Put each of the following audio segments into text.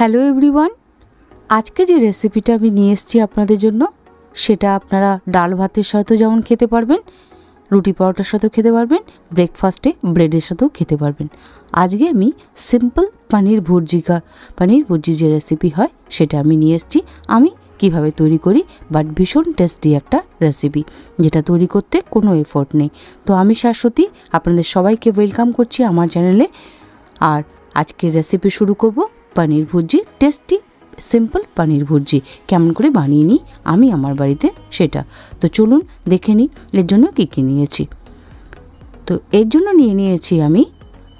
Hello everyone, আজকে যে রেসিপিটা আমি নিয়ে এসেছি আপনাদের জন্য, সেটা আপনারা ডাল ভাতের সাথেও যেমন খেতে পারবেন, রুটি পরোটার সাথেও খেতে পারবেন, ব্রেকফাস্টে ব্রেডের সাথেও খেতে পারবেন। আজকে আমি সিম্পল পানির ভুর্জিকা, পানির ভুর্জি যে রেসিপি হয়, সেটা আমি নিয়ে এসেছি। আমি কীভাবে তৈরি করি, বাট ভীষণ টেস্টি একটা রেসিপি, যেটা তৈরি করতে কোনো এফোর্ট নেই। তো আমি শাশ্বতী, আপনাদের সবাইকে ওয়েলকাম করছি আমার চ্যানেলে আর আজকের রেসিপি শুরু করব পনির ভুর্জি টেস্টি সিম্পল পনির ভুর্জি। কেমন করে বানিয়ে নিই আমি আমার বাড়িতে সেটা। তো চলুন দেখে নিই এর জন্য কী কী নিয়েছি। তো এর জন্য নিয়ে নিয়েছি আমি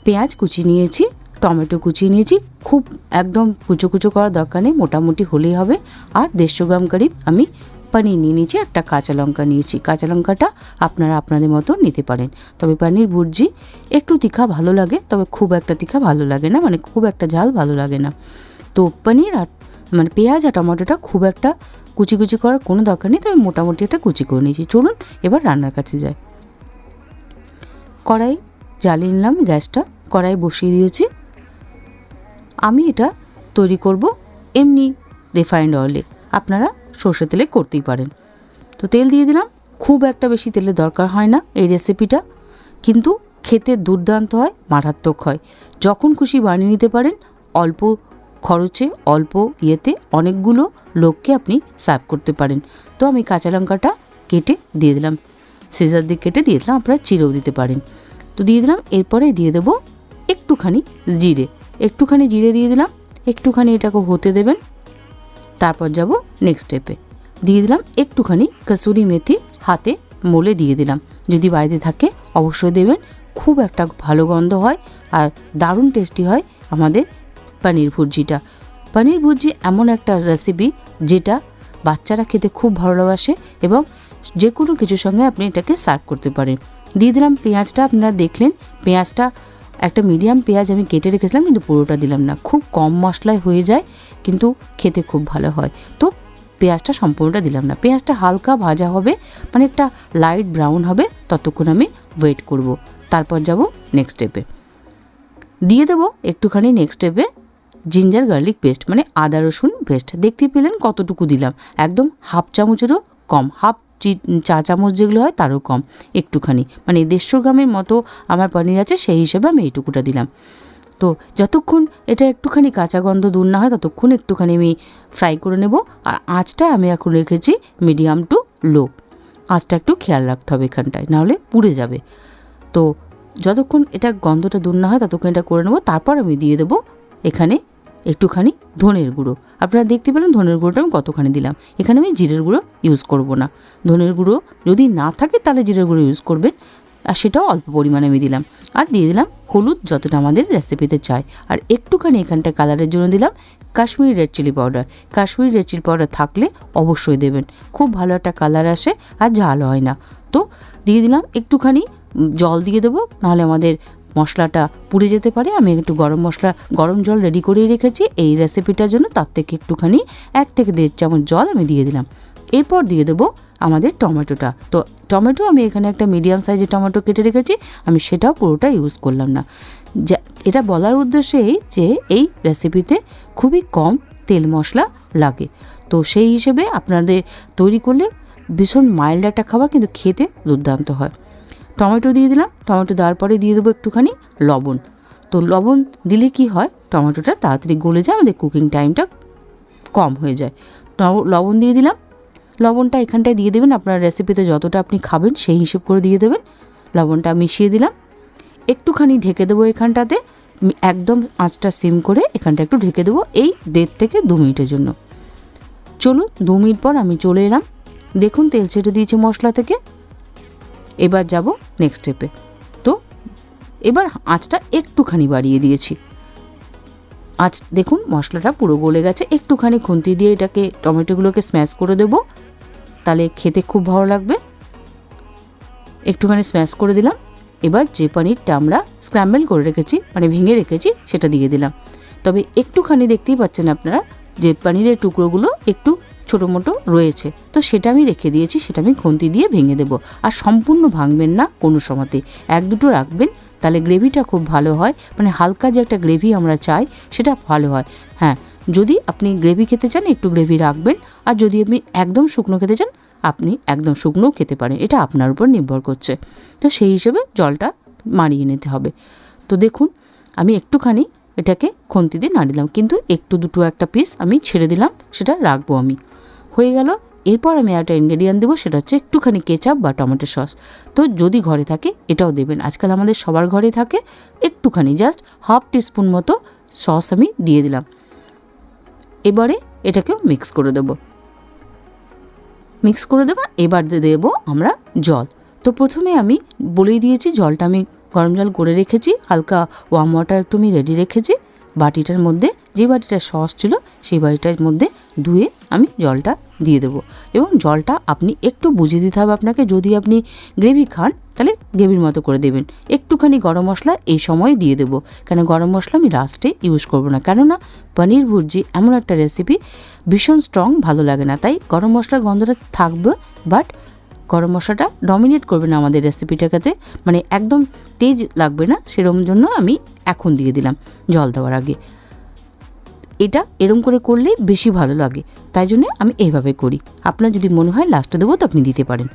পেঁয়াজ কুচি নিয়েছি, টমেটো কুচি নিয়েছি, খুব একদম কুচো কুচো করার দরকার নেই, মোটামুটি হলেই হবে। আর দেড়শো গ্রাম করিব আমি পনির নিয়ে নিয়েছি, একটা কাঁচা লঙ্কা নিয়েছি। কাঁচা লঙ্কাটা আপনারা আপনাদের মতো নিতে পারেন। তবে পনির ভুর্জি একটু তিখা ভালো লাগে, তবে খুব একটা তিখা ভালো লাগে না মানে খুব একটা ঝাল ভালো লাগে না। তো পনির আর মানে পেঁয়াজ আর টমেটোটা খুব একটা কুচি কুচি করার কোনো দরকার নেই, তবে মোটামুটি একটা কুচি করে নিয়েছি। চলুন এবার রান্নার কাছে যাই। কড়াই জ্বালিয়ে নিলাম গ্যাসটা, কড়াই বসিয়ে দিয়েছি। আমি এটা তৈরি করব এমনি রিফাইন্ড অয়েলে আপনারা সর্ষে তেলে করতেই পারেন। তো তেল দিয়ে দিলাম। খুব একটা বেশি তেলের দরকার হয় না এই রেসিপিটা কিন্তু খেতে দুর্দান্ত হয়, মারাত্মক হয়। যখন খুশি বানিয়ে নিতে পারেন, অল্প খরচে, অল্প ইয়েতে অনেকগুলো লোককে আপনি সার্ভ করতে পারেন। তো আমি কাঁচা লঙ্কাটা কেটে দিয়ে দিলাম। সিজার দিয়ে কেটে দিয়ে দিলাম, আপনারা চিরেও দিতে পারেন। তো দিয়ে দিলাম, এরপরে দিয়ে দেবো একটুখানি জিরে। একটুখানি জিরে দিয়ে দিলাম, একটুখানি এটাকে হতে দেবেন। তারপর যাব নেক্সট স্টেপে দিয়ে দিলাম একটুখানি কসুরি মেথি হাতে মোলে দিয়ে দিলাম। যদি বাড়িতে থাকে অবশ্যই দেবেন, খুব একটা ভালো গন্ধ হয় আর দারুণ টেস্টি হয় আমাদের পনির ভুর্জিটা। পনির ভুর্জি এমন একটা রেসিপি যেটা বাচ্চারা খেতে খুব ভালোবাসে এবং যে কোনো কিছুর সঙ্গে আপনি এটাকে সার্ভ করতে পারেন। দিয়ে দিলাম পেঁয়াজটা, আপনারা দেখলেন পেঁয়াজটা একটা মিডিয়াম পেঁয়াজ আমি কেটে রেখেছিলাম, কিন্তু পুরোটা দিলাম না। খুব কম মশলায় হয়ে যায়, কিন্তু খেতে খুব ভালো হয়। তো পেঁয়াজটা সম্পূর্ণটা দিলাম না। পেঁয়াজটা হালকা ভাজা হবে মানে একটা লাইট ব্রাউন হবে, ততক্ষণ আমি ওয়েট করব। তারপর যাব নেক্সট স্টেপে দিয়ে দেবো একটুখানি নেক্সট স্টেপে জিঞ্জার গার্লিক পেস্ট মানে আদা রসুন পেস্ট দেখতে পেলেন কতটুকু দিলাম। একদম হাফ চামচেরও কম হাফ চি- চামচ যেগুলো হয় তারও কম, একটুখানি। মানে দেড়শো গ্রামের মতো আমার পনির আছে, সেই হিসেবে আমি এইটুকুটা দিলাম। তো যতক্ষণ এটা একটুখানি কাঁচা গন্ধ দূর না হয়, ততক্ষণ একটুখানি আমি ফ্রাই করে নেব। আর আঁচটা আমি এখন রেখেছি মিডিয়াম টু লো। আঁচটা একটু খেয়াল রাখতে হবে এখানটায়, নাহলে পুড়ে যাবে। তো যতক্ষণ এটা গন্ধটা দূর না হয়, ততক্ষণ এটা করে নেব। তারপর আমি দিয়ে দেবো এখানে একটুখানি ধনের গুঁড়ো। আপনারা দেখতে পেলেন ধনের গুঁড়োটা আমি কতখানি দিলাম। এখানে আমি জিরের গুঁড়ো ইউজ করব না। ধনের গুঁড়ো যদি না থাকে তাহলে জিরের গুঁড়ো ইউজ করবেন। আর সেটাও অল্প পরিমাণে আমি দিলাম। আর দিয়ে দিলাম হলুদ যতটা আমাদের রেসিপিতে চাই। আর একটুখানি এখানটা কালারের জন্য দিলাম Kashmiri red chilli powder Kashmiri red chilli powder থাকলে অবশ্যই দেবেন। খুব ভালো একটা কালার আসে আর ঝাল হয় না। তো দিয়ে দিলাম একটুখানি জল দিয়ে দেবো। নাহলে আমাদের মশলাটা পুড়ে যেতে পারে। আমি একটু গরম মশলা, গরম জল রেডি করেই রেখেছি। এই রেসিপিটার জন্য তার থেকে একটুখানি এক থেকে দেড় চামচ জল আমি দিয়ে দিলাম। এরপর দিয়ে দেবো আমাদের টমেটোটা। তো টমেটো আমি এখানে একটা মিডিয়াম সাইজের টমেটো কেটে রেখেছি। আমি সেটাও পুরোটা ইউজ করলাম না। যা, এটা বলার উদ্দেশ্য এই যে এই রেসিপিতে খুবই কম তেল মশলা লাগে। তো সেই হিসেবে আপনাদের তৈরি করলে ভীষণ মাইল্ড একটা খাবার, কিন্তু খেতে দুর্দান্ত হয়। টমেটো দিয়ে দিলাম। টমেটো দেওয়ার পরে দিয়ে দেবো একটুখানি লবণ। তো লবণ দিলে কি হয়? টমেটোটা তাড়াতাড়ি গলে যায়, আমাদের কুকিং টাইমটা কম হয়ে যায়। লবণ দিয়ে দিলাম। লবণটা এখানটায় দিয়ে দেবেন। আপনার রেসিপিতে যতটা আপনি খাবেন সেই হিসেব করে দিয়ে দেবেন। লবণটা মিশিয়ে দিলাম। একটুখানি ঢেকে দেবো এখানটাতে। একদম আঁচটা সিম করে এখানটা একটু ঢেকে দেবো এই দেড় থেকে দু মিনিটের জন্য। চলুন, দু মিনিট পর আমি চলে এলাম। দেখুন, তেল ছেটে দিয়েছে মশলা থেকে। এবার যাব নেক্সট স্টেপে তো এবার আঁচটা একটুখানি বাড়িয়ে দিয়েছি। আঁচ, দেখুন, মশলাটা পুরো গলে গেছে। একটুখানি খুন্তি দিয়ে এটাকে, টমেটোগুলোকে স্ম্যাশ করে দেব। তাহলে খেতে খুব ভালো লাগবে। একটুখানি স্ম্যাশ করে দিলাম। এবার যে পনিরটা আমরা স্ক্র্যাম্বল করে রেখেছি মানে ভেঙে রেখেছি, সেটা দিয়ে দিলাম। তবে একটুখানি দেখতেই পাচ্ছেন আপনারা যে পনিরের টুকরোগুলো একটু ছোটো মোটো রয়েছে। তো সেটা আমি রেখে দিয়েছি, সেটা আমি খুন্তি দিয়ে ভেঙে দেবো। আর সম্পূর্ণ ভাঙবেন না কোনো সময়তে। এক দুটো রাখবেন, তাহলে গ্রেভিটা খুব ভালো হয়। মানে হালকা যে একটা গ্রেভি আমরা চাই, সেটা ভালো হয়। হ্যাঁ যদি আপনি গ্রেভি খেতে চান, একটু গ্রেভি রাখবেন। আর যদি আপনি একদম শুকনো খেতে চান, আপনি একদম শুকনোও খেতে পারেন। এটা আপনার উপর নির্ভর করছে। তো সেই হিসেবে জলটা মারিয়ে নিতে হবে। তো দেখুন, আমি একটুখানি এটাকে খন্তি দিয়ে নাড়িলাম। কিন্তু একটু দুটো একটা পিস আমি ছেড়ে দিলাম, সেটা রাখব আমি। হয়ে গেল। এরপর আমি একটা ইনগ্রেডিয়েন্ট দেবো, সেটা হচ্ছে একটুখানি কেচাপ বা টমেটো সস তো যদি ঘরে থাকে, এটাও দেবেন। আজকাল আমাদের সবার ঘরে থাকে, একটুখানি জাস্ট হাফ টিস্পুন মতো সস আমি দিয়ে দিলাম। এবারে এটাকেও মিক্স করে দেবো। মিক্স করে দেবো, এবার দেবো আমরা জল। তো প্রথমে আমি বলেই দিয়েছি, জলটা আমি গরম জল করে রেখেছি, হালকা ওয়ার্ম ওয়াটার একটু আমি রেডি রেখেছি, বাটিটার মধ্যে যে বাটিটার সস ছিল, সেই বাটিটার মধ্যে ধুয়ে আমি জলটা দিয়ে দেবো। এবং জলটা আপনি একটু বুঝিয়ে দিতে হবে আপনাকে, যদি আপনি গ্রেভি খান, তাহলে গ্রেভির মতো করে দেবেন। একটুখানি গরম মশলা এই সময় দিয়ে দেবো। কেন গরম মশলা আমি লাস্টে ইউজ করব না। কেননা পনির ভুর্জি এমন একটা রেসিপি ভীষণ স্ট্রং ভালো লাগে না। তাই গরম মশলার গন্ধটা থাকবে বাট গরম মশলাটা ডমিনেট করবে না আমাদের রেসিপিটাকে মানে একদম তেজ লাগবে না সেরকম জন্য আমি এখন দিয়ে দিলাম জল দেওয়ার আগে। এটা এরম করে করলেই বেশি ভালো লাগে। তাই জন্য আমি এইভাবে করি। আপনার যদি মনে হয় লাস্টে দেবো তো আপনি দিতে পারেন।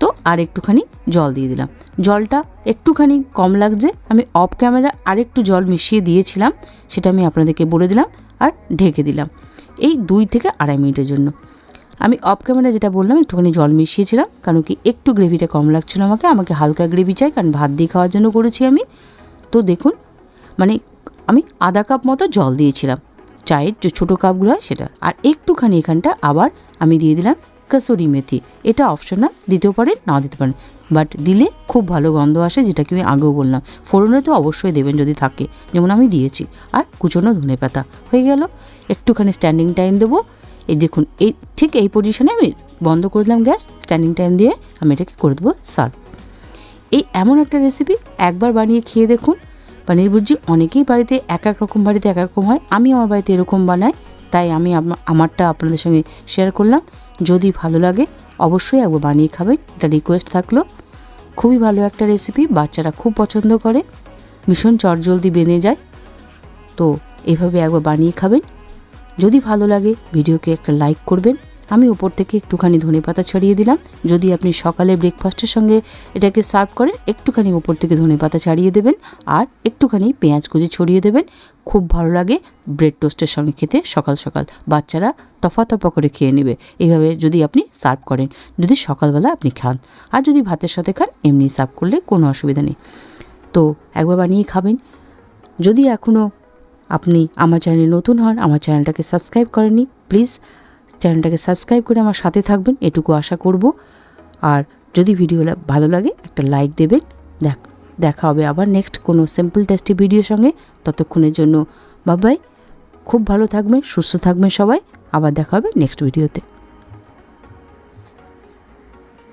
তো আর একটুখানি জল দিয়ে দিলাম। জলটা একটুখানি কম লাগছে। আমি অফ ক্যামেরা আরেকটু জল মিশিয়ে দিয়েছিলাম। সেটা আমি আপনাদেরকে বলে দিলাম আর ঢেকে দিলাম। এই দুই থেকে আড়াই মিনিটের জন্য। আমি অফ ক্যামেরা যেটা বললাম, একটুখানি জল মিশিয়েছিলাম। কারণ কি একটু গ্রেভিটা কম লাগছিল আমাকে। আমাকে হালকা গ্রেভি চাই, কারণ ভাত দিয়ে খাওয়ার জন্য করেছি আমি। তো দেখুন মানে আমি আধা কাপ মতো জল দিয়েছিলাম। চায়ের যে ছোটো কাপগুলো হয় সেটা। আর একটুখানি এখানটা আবার আমি দিয়ে দিলাম কাসুরি মেথি। এটা অপশনাল, দিতেও পারেন, নাও দিতে পারেন। বাট দিলে খুব ভালো গন্ধ আসে যেটাকে আমি আগেও বললাম। ফোড়নে তো অবশ্যই দেবেন যদি থাকে। যেমন আমি দিয়েছি। আর কুচনো ধনে পাতা। হয়ে গেল। একটুখানি স্ট্যান্ডিং টাইম দেবো। এই দেখুন, এই ঠিক এই পজিশনে আমি বন্ধ করে দিলাম গ্যাস। স্ট্যান্ডিং টাইম দিয়ে আমি এটাকে করে দেবো সার্ভ। এই এমন একটা রেসিপি একবার বানিয়ে খেয়ে দেখুন। পনির ভুর্জি অনেকেই বাড়িতে এক এক রকম, বাড়িতে এক এক রকম হয়। আমি আমার বাড়িতে এরকম বানাই, তাই আমি আমারটা আপনাদের সঙ্গে শেয়ার করলাম। যদি ভালো লাগে, অবশ্যই একবার বানিয়ে খাবেন। এটা রিকোয়েস্ট থাকল, খুবই ভালো একটা রেসিপি বাচ্চারা খুব পছন্দ করে। ভীষণ চটজলদি বেনে যায়। তো এভাবে একবার বানিয়ে খাবেন। যদি ভালো লাগে, ভিডিওকে একটা লাইক করবেন। আমি উপর থেকে একটুখানি ধনে পাতা ছড়িয়ে দিলাম। যদি আপনি সকালে ব্রেকফাস্টের সঙ্গে এটাকে সার্ভ করেন, একটুখানি উপর থেকে ধনে পাতা ছাড়িয়ে দেবেন আর একটুখানি পেঁয়াজ কুচি ছড়িয়ে দেবেন। খুব ভালো লাগে ব্রেড টোস্টের সঙ্গে খেতে, সকাল সকাল। বাচ্চারা তফা তফা করে খেয়ে নেবে। এইভাবে যদি আপনি সার্ভ করেন, যদি সকালবেলা আপনি খান। আর যদি ভাতের সাথে খান, এমনি সার্ভ করলে কোনো অসুবিধা নেই। তো একবার বানিয়ে খাবেন। যদি এখনও আপনি আমার চ্যানেলে নতুন হন, আমার চ্যানেলটাকে সাবস্ক্রাইব করেননি প্লিজ চ্যানেলটাকে সাবস্ক্রাইব করে আমার সাথে থাকবেন, এটুকু আশা করব। আর যদি ভিডিও ভালো লাগে, একটা লাইক দেবেন। দেখ, দেখা হবে আবার নেক্সট কোনো সিম্পল টেস্টি ভিডিওর সঙ্গে। ততক্ষণের জন্য বাবাই খুব ভালো থাকবেন, সুস্থ থাকবেন সবাই। আবার দেখা হবে নেক্সট ভিডিওতে